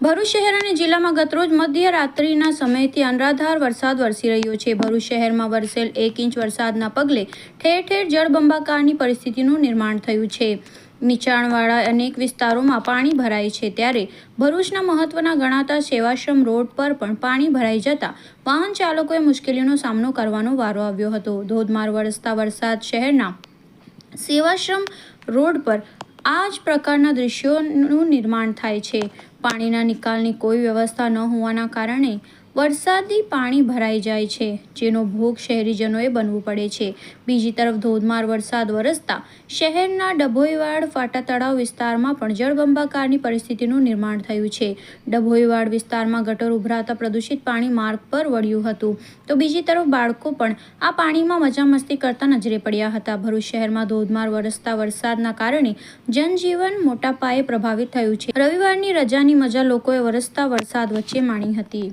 ભરૂચ શહેર અને જિલ્લામાં ગતરોજ મધ્યરાત્રિના સમયથી અનરાધાર વરસાદ વરસી રહ્યો છે. ભરૂચ શહેરમાં વરસેલ એક ઇંચ વરસાદના પગલે ઠેર ઠેર જળબંબાકારની પરિસ્થિતિનું નિર્માણ થયું છે. નીચાણવાળા અનેક વિસ્તારોમાં પાણી ભરાય છે. ત્યારે ભરૂચના મહત્વના ગણાતા સેવાશ્રમ રોડ પર પણ પાણી ભરાઈ જતા વાહન ચાલકોએ મુશ્કેલીનો સામનો કરવાનો વારો આવ્યો હતો. ધોધમાર વરસતા વરસાદ શહેરના સેવાશ્રમ રોડ પર આ જ પ્રકારના દૃશ્યોનું નિર્માણ થાય છે. પાણીના નિકાલની કોઈ વ્યવસ્થા ન હોવાના કારણે વરસાદી પાણી ભરાઈ જાય છે, જેનો ભોગ શહેરીજનોએ બનવું પડે છે. બીજી તરફ ધોધમાર વરસાદ વરસતા શહેરના ડભોઈવાડ ફાટા તળાવ વિસ્તારમાં પણ જળબંબાકારની પરિસ્થિતિનું નિર્માણ થયું છે. ડભોઈવાડ વિસ્તારમાં ગટર ઉભરાતા પ્રદૂષિત પાણી માર્ગ પર વળ્યું હતું. તો બીજી તરફ બાળકો પણ આ પાણીમાં મજા મસ્તી કરતા નજરે પડ્યા હતા. ભરૂચ શહેરમાં ધોધમાર વરસતા વરસાદના કારણે જનજીવન મોટા પાયે પ્રભાવિત થયું છે. રવિવારની રજાની મજા લોકોએ વરસતા વરસાદ વચ્ચે માણી હતી.